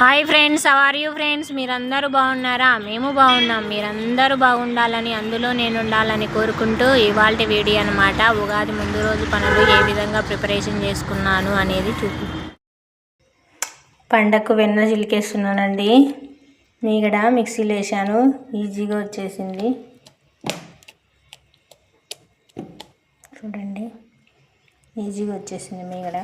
Hi friends are you friends మీరందరూ బాగున్నారా? మేము బాగున్నాం. మీరందరూ బాగుండాలని అందులో నేను ఉండాలని కోరుకుంటూ ఇవాళ వీడియో అనమాట ఉగాది ముందు రోజు పనులు ఏ విధంగా ప్రిపరేషన్ చేసుకున్నాను అనేది చూపి. పండగకు వెన్న చిలికేస్తున్నానండి. మీగడ మిక్సీలో వేసాను ఈజీగా వచ్చేసింది. చూడండి. ఈజీగా వచ్చేసింది మీగడ.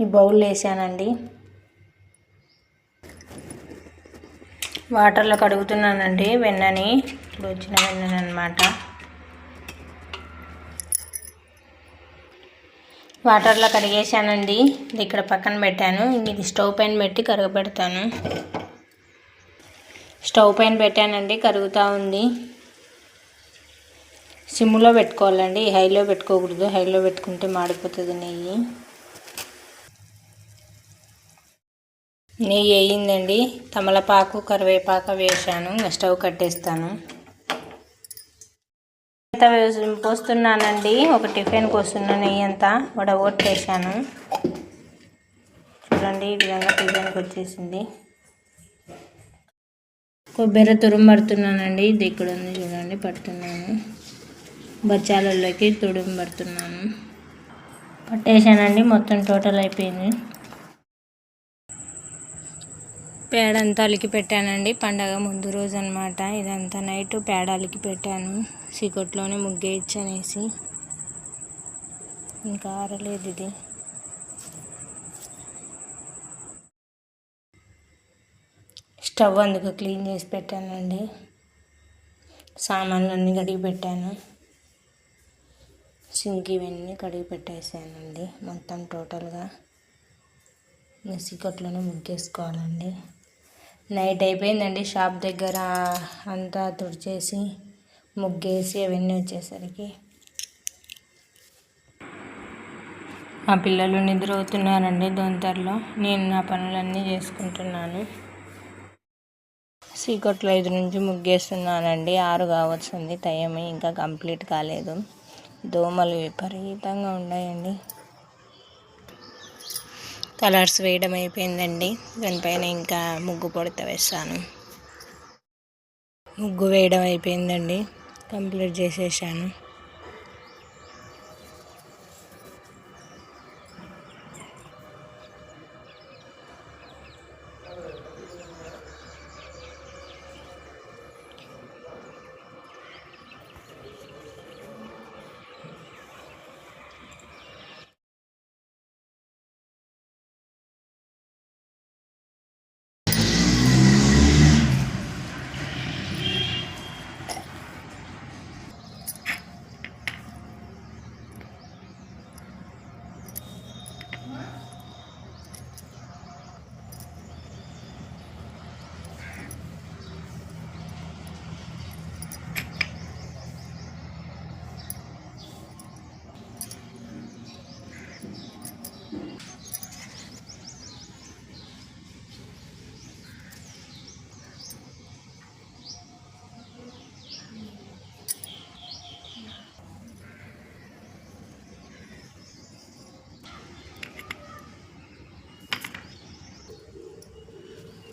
ఈ బౌల్ వేసానండి. వాటర్లో కడుగుతున్నానండి వెన్నని. ఇప్పుడు వచ్చిన వెన్నని అనమాట వాటర్లో కడిగేసానండి ఇది ఇక్కడ పక్కన పెట్టాను. ఇది స్టవ్ పైన పెట్టి కరగబెడతాను స్టవ్ పైన పెట్టానండి. కరుగుతూ ఉంది. సిమ్లో పెట్టుకోవాలండి. హైలో పెట్టుకోకూడదు. హైలో పెట్టుకుంటే మాడిపోతుంది నెయ్యి. నెయ్యి వేయిందండి. తమలపాకు కరివేపాకు వేసాను స్టవ్ కట్టేస్తాను. పోస్తున్నానండి? ఒక టిఫిన్ పోస్తున్నా నెయ్యి అంతా వడగొట్టేసాను చూడండి ఈ విధంగా టిఫిన్కి వచ్చేసింది. కొబ్బరి తురుము పడుతున్నానండి. ఇది ఇక్కడ ఉంది చూడండి పడుతున్నాను. బచ్చాలలోకి తుడుము పడుతున్నాను. పట్టేశానండి మొత్తం టోటల్ అయిపోయింది. పేడ అంతా అలికి పెట్టానండి. పండగ ముందు రోజు అనమాట ఇదంతా నైట్ పేడ అలికి పెట్టాను. సీకొట్లోనే ముగ్గేయచ్చు అనేసి ఇంకా ఆరలేదు ఇది. స్టవ్ అందుకు క్లీన్ చేసి పెట్టానండి. సామాన్లు అన్నీ కడిగి పెట్టాను. సింక్ ఇవన్నీ కడిగి పెట్టేసానండి. మొత్తం టోటల్గా. సీకొట్లోనే ముగ్గేసుకోవాలండి. నైట్ అయిపోయిందండి షాప్ దగ్గర అంతా తుడిచేసి ముగ్గేసి అవన్నీ వచ్చేసరికి. మా పిల్లలు నిద్రపోతున్నారండి దొంతరలో. నేను నా పనులన్నీ చేసుకుంటున్నాను. సీకొట్లో ఐదు నుంచి ముగ్గేస్తున్నానండి. ఆరు కావచ్చుంది టైం ఇంకా కంప్లీట్ కాలేదు. దోమలు విపరీతంగా ఉన్నాయండి. కలర్స్ వేయడం అయిపోయిందండి. దానిపైన ఇంకా ముగ్గు పొడత వేస్తాను ముగ్గు వేయడం అయిపోయిందండి. కంప్లీట్ చేసేసాను.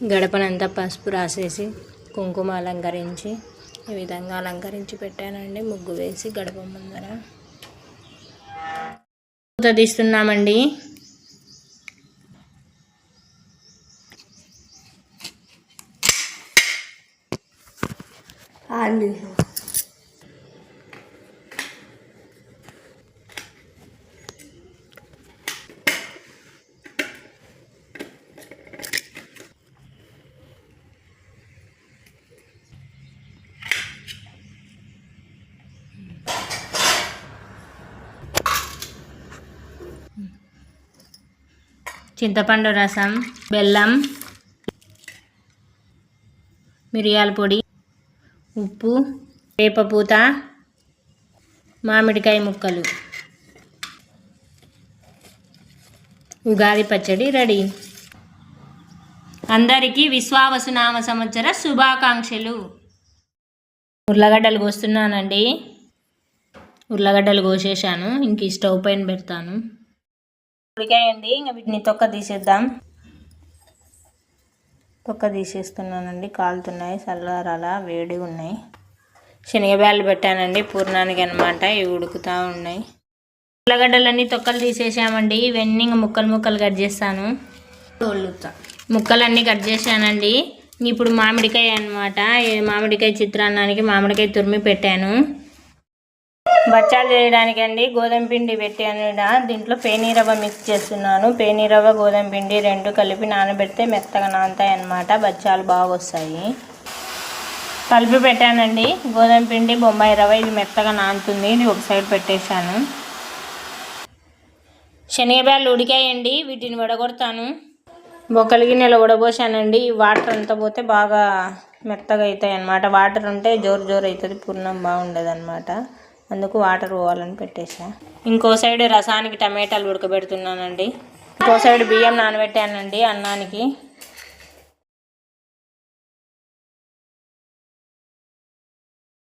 గడపనంతా పసుపు రాసేసి కుంకుమ అలంకరించి ఈ విధంగా అలంకరించి పెట్టానండి. ముగ్గు వేసి గడప ముందర. పూత తీస్తున్నామండి చింతపండు రసం బెల్లం మిరియాల పొడి ఉప్పు వేపపూత మామిడికాయ ముక్కలు. ఉగాది పచ్చడి రెడీ. అందరికీ విశ్వావసునామ సంవత్సర శుభాకాంక్షలు. ఉర్లగడ్డలు కోస్తున్నానండి. ఉర్లగడ్డలు కోసేసాను ఇంక స్టవ్ పైన పెడతాను. ఉడికాయండి. ఇంకా వీటిని తొక్క తీసేద్దాం. తొక్క తీసేస్తున్నానండి. కాలుతున్నాయి చల్లారాల వేడిగా ఉన్నాయి. శనగబ్యాలు పెట్టానండి. పూర్ణానికి అనమాట ఇవి ఉడుకుతూ ఉన్నాయి. ఉల్లగడ్డలన్నీ తొక్కలు తీసేసామండి. ఇవన్నీ ఇంకా ముక్కలు ముక్కలు కట్ చేస్తాను. ముక్కలన్నీ కట్ చేశానండి. ఇప్పుడు మామిడికాయ అనమాట మామిడికాయ చిత్రాన్నానికి మామిడికాయ తురిమి పెట్టాను. బచ్చాలు చేయడానికి అండి గోధుమ పిండి పెట్టాను ఈడ. దీంట్లో పేనీరవ్వ మిక్స్ చేస్తున్నాను. పేనీరవ్వ గోధుమ పిండి రెండు కలిపి నానబెడితే మెత్తగా నానతాయి అన్నమాట బచ్చాలు బాగా వస్తాయి కలిపి పెట్టానండి. గోధుమ పిండి బొంబాయి రవ్వ ఇది మెత్తగా నానుతుంది. ఇది ఒక సైడ్ పెట్టేశాను. శనగబ్యాలు ఉడికాయండి. వీటిని వడగొడతాను. బొక్కల గిన్నెలో ఉడబోసానండి ఈ వాటర్ అంతా పోతే బాగా మెత్తగా అవుతాయి అన్నమాట వాటర్ ఉంటే జోరు జోరు అవుతుంది. పూర్ణం బాగుండదు అనమాట అందుకు వాటర్ పోవాలని పెట్టేసా. ఇంకో సైడ్ రసానికి టమాటాలు ఉడకబెడుతున్నానండి. ఇంకో సైడ్ బియ్యం నానబెట్టానండి అన్నానికి.